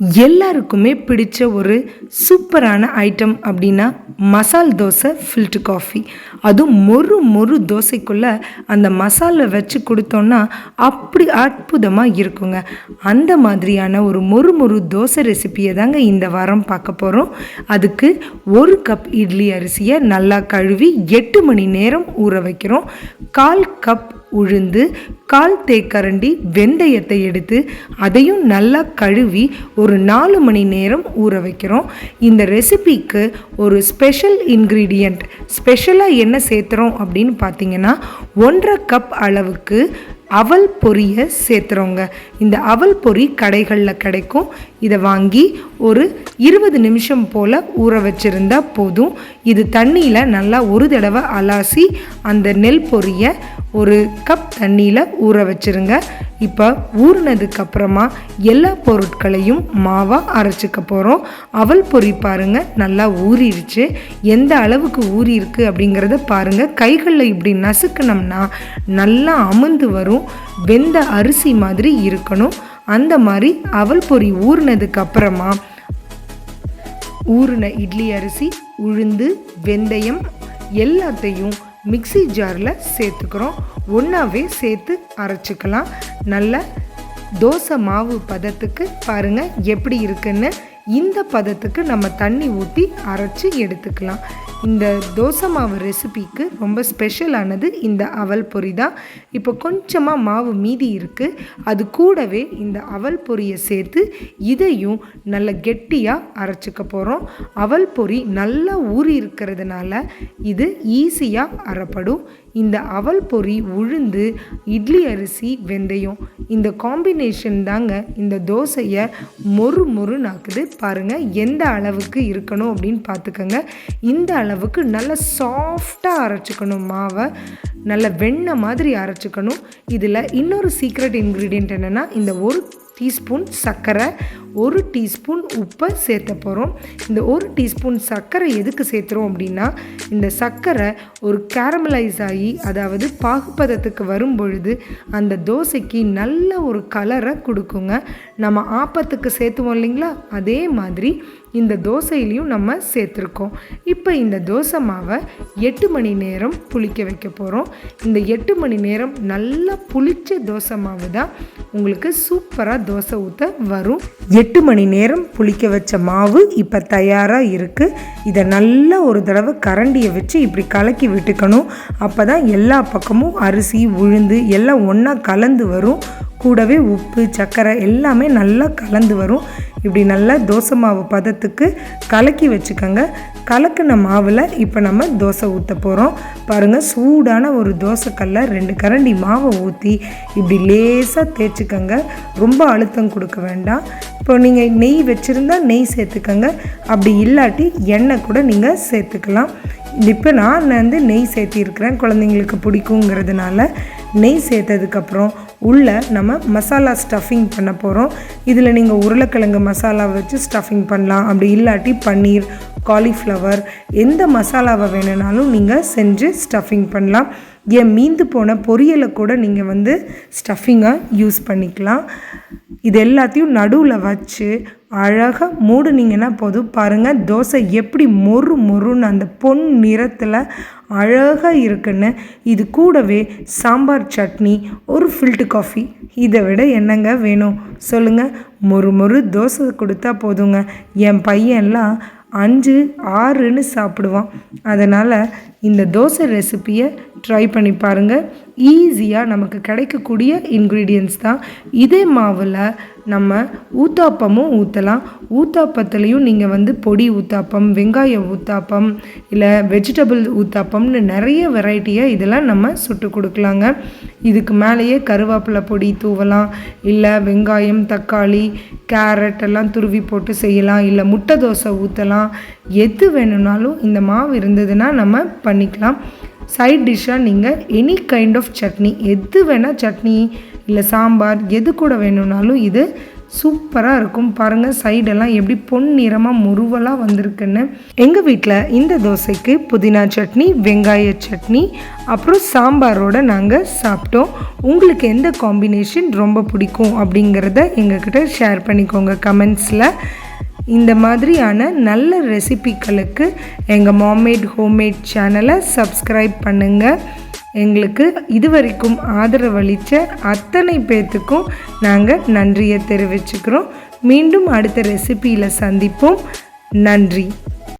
எல்லாருக்குமே பிடிச்ச ஒரு சூப்பரான ஐட்டம் அப்படின்னா மசால் தோசை ஃபில்டர் காஃபி அதுவும் மொறு மொறு தோசைக்குள்ளே அந்த மசாலா வச்சு கொடுத்தோன்னா அப்படி அற்புதமாக இருக்குங்க. அந்த மாதிரியான ஒரு மொறு மொறு தோசை ரெசிபியை தாங்க இந்த வாரம் பார்க்க போகிறோம் அதுக்கு ஒரு கப் இட்லி அரிசியை நல்லா கழுவி எட்டு மணி நேரம் ஊற வைக்கிறோம். கால் கப் உளுந்து கால் தேக்கரண்டி வெந்தயத்தை எடுத்து அதையும் நல்லா கழுவி ஒரு நாலு மணி நேரம் ஊற வைக்கிறோம். இந்த ரெசிபிக்கு ஒரு ஸ்பெஷல் இன்க்ரீடியண்ட் ஸ்பெஷலாக என்ன சேர்த்துறோம் அப்படின்னு பார்த்தீங்கன்னா ஒன்றரை கப் அளவுக்கு அவல் பொரியை சேர்த்துறோங்க. இந்த அவல் பொரி கடைகளில் கிடைக்கும். இதை வாங்கி ஒரு இருபது நிமிஷம் போல் ஊற வச்சுருந்தா போதும். இது தண்ணியில் நல்லா ஒரு தடவை அலாசி அந்த நெல் பொரியை ஒரு கப் தண்ணியில் ஊற வச்சுருங்க. இப்போ ஊறினதுக்கப்புறமா எல்லா பொருட்களையும் மாவாக அரைச்சிக்க போகிறோம் அவல் பொரி பாருங்கள் நல்லா ஊறிடுச்சு. எந்த அளவுக்கு ஊறி இருக்குது அப்படிங்கிறத பாருங்கள் கைகளில் இப்படி நசுக்கினோம்னா நல்லா அமுந்து வரும். வெந்த அரிசி மாதிரி இருக்கணும். அந்த மாதிரி அவல் பொறி ஊறினதுக்கு அப்புறமா ஊறின இட்லி அரிசி உளுந்து வெந்தயம் எல்லாத்தையும் மிக்ஸி ஜாரில் சேர்த்துக்கிறோம். ஒன்றாவே சேர்த்து அரைச்சிக்கலாம். நல்ல தோசை மாவு பதத்துக்கு பாருங்கள் எப்படி இருக்குன்னு. இந்த பதத்துக்கு நம்ம தண்ணி ஊற்றி அரைச்சி எடுத்துக்கலாம். இந்த தோசை மாவு ரெசிபிக்கு ரொம்ப ஸ்பெஷலானது இந்த அவல் பொரி தான். இப்போ கொஞ்சமாக மாவு மீதி இருக்குது அது கூடவே இந்த அவல் பொரியை சேர்த்து இதையும் நல்ல கெட்டியாக அரைச்சிக்க போகிறோம் அவல் பொரி நல்லா ஊறி இருக்கிறதுனால இது ஈஸியாக அரைப்படும். இந்த அவல் பொரி உளுந்து இட்லி அரிசி வெந்தயம் இந்த காம்பினேஷன் தாங்க இந்த தோசையை மொறு மொறுனாக்குது பாருங்கள் எந்த அளவுக்கு இருக்கணும் அப்படின்னு பார்த்துக்கோங்க. இந்த அளவுக்கு நல்ல சாஃப்டாக அரைச்சிக்கணும் மாவை. நல்ல வெண்ணெய் மாதிரி அரைச்சிக்கணும். இதில் இன்னொரு சீக்ரெட் இன்க்ரீடியண்ட் என்னென்னா இந்த ஒரு டீஸ்பூன் சர்க்கரை ஒரு டீஸ்பூன் உப்பை சேர்த்த போகிறோம் இந்த ஒரு டீஸ்பூன் சர்க்கரை எதுக்கு சேர்த்துறோம் அப்படின்னா இந்த சர்க்கரை ஒரு கேரமலைஸ் ஆகி அதாவது பாகுபதத்துக்கு வரும் பொழுது அந்த தோசைக்கு நல்ல ஒரு கலரை கொடுக்குங்க. நம்ம ஆப்பத்துக்கு சேர்த்துவோம் இல்லைங்களா? அதே மாதிரி இந்த தோசையிலையும் நம்ம சேர்த்துருக்கோம். இப்போ இந்த தோசை மாவை எட்டு மணி நேரம் புளிக்க வைக்க போகிறோம் இந்த எட்டு மணி நேரம் நல்லா புளிச்ச தோசை மாவு தான் உங்களுக்கு சூப்பராக தோசை ஊற்ற வரும். எட்டு மணி நேரம் புளிக்க வச்ச மாவு இப்போ தயாராக இருக்குது இதை நல்லா ஒரு தடவை கரண்டியை வச்சு இப்படி கலக்கி விட்டுக்கணும். அப்போ தான் எல்லா பக்கமும் அரிசி உளுந்து எல்லாம் ஒன்றா கலந்து வரும். கூடவே உப்பு சர்க்கரை எல்லாமே நல்லா கலந்து வரும். இப்படி நல்லா தோசை மாவு பதத்துக்கு கலக்கி வச்சுக்கோங்க. கலக்கின மாவில் இப்போ நம்ம தோசை ஊற்ற போகிறோம் பாருங்கள் சூடான ஒரு தோசைக்கல்ல ரெண்டு கரண்டி மாவை ஊற்றி இப்படி லேசாக தேய்ச்சிக்கோங்க. ரொம்ப அழுத்தம் கொடுக்க வேண்டாம். இப்போ நீங்கள் நெய் வச்சுருந்தா நெய் சேர்த்துக்கோங்க. அப்படி இல்லாட்டி எண்ணெய் கூட நீங்கள் சேர்த்துக்கலாம். இப்போ நான் வந்து நெய் சேர்த்திருக்கிறேன். குழந்தைங்களுக்கு பிடிக்குங்கிறதுனால நெய் சேர்த்ததுக்கப்புறம் உள்ளே நம்ம மசாலா ஸ்டஃபிங் பண்ண போகிறோம் இதில் நீங்கள் உருளைக்கிழங்கு மசாலா வச்சு ஸ்டஃபிங் பண்ணலாம். அப்படி இல்லாட்டி பன்னீர் காலிஃப்ளவர் எந்த மசாலாவை வேணுனாலும் நீங்கள் செஞ்சு ஸ்டஃபிங் பண்ணலாம். ஏன் மீந்து போன பொரியலை கூட நீங்கள் வந்து ஸ்டஃபிங்காக யூஸ் பண்ணிக்கலாம். இது எல்லாத்தையும் நடுவில் வச்சு அழகாக மூடுனீங்கன்னா போதும். பாருங்கள் தோசை எப்படி மொறு மொறுன்னு அந்த பொன் நிறத்தில் அழகாக இருக்குன்னு. இது கூடவே சாம்பார் சட்னி ஒரு ஃபில்ட் காஃபி இதை விட என்னங்க வேணும்? சொல்லுங்கள் மொறு மொறு தோசை கொடுத்தா போதுங்க. என் பையன்லாம் அஞ்சு ஆறுன்னு சாப்பிடுவான். அதனால் இந்த தோசை ரெசிப்பியை ட்ரை பண்ணி பாருங்கள் ஈஸியாக நமக்கு கிடைக்கக்கூடிய இன்க்ரீடியன்ஸ் தான். இதே மாவில் நம்ம ஊத்தாப்பமும் ஊற்றலாம் ஊத்தாப்பத்துலேயும் நீங்கள் வந்து பொடி ஊத்தாப்பம் வெங்காய ஊத்தாப்பம் இல்லை வெஜிடபிள் ஊத்தாப்பம்னு நிறைய வெரைட்டியாக இதெல்லாம் நம்ம சுட்டு கொடுக்கலாங்க. இதுக்கு மேலேயே கருவேப்பிலை பொடி தூவலாம் இல்லை வெங்காயம் தக்காளி கேரட் எல்லாம் துருவி போட்டு செய்யலாம் இல்லை முட்டை தோசை ஊற்றலாம் எது வேணும்னாலும் இந்த மாவு இருந்ததுன்னா நம்ம பண்ணிக்கலாம். சைட் டிஷ்ஷாக நீங்கள் எனி கைண்ட் ஆஃப் சட்னி எது வேணால் சட்னி இல்லை சாம்பார் எது கூட வேணும்னாலும் இது சூப்பராக இருக்கும். பாருங்கள் சைடெல்லாம் எப்படி பொன் நிறமாக முருவலாக வந்திருக்குன்னு. எங்கள் வீட்டில் இந்த தோசைக்கு புதினா சட்னி வெங்காய சட்னி அப்புறம் சாம்பாரோடு நாங்கள் சாப்பிட்டோம். உங்களுக்கு எந்த காம்பினேஷன் ரொம்ப பிடிக்கும் அப்படிங்கிறத எங்ககிட்ட ஷேர் பண்ணிக்கோங்க கமெண்ட்ஸில். இந்த மாதிரியான நல்ல ரெசிபிகளுக்கு எங்கள் மாமேட் ஹோம்மேட் சேனலை சப்ஸ்கிரைப் பண்ணுங்கள் எங்களுக்கு இதுவரைக்கும் ஆதரவளித்த அத்தனை பேர்த்துக்கும் நாங்கள் நன்றியை தெரிவிச்சுக்கிறோம். மீண்டும் அடுத்த ரெசிபியில் சந்திப்போம். நன்றி.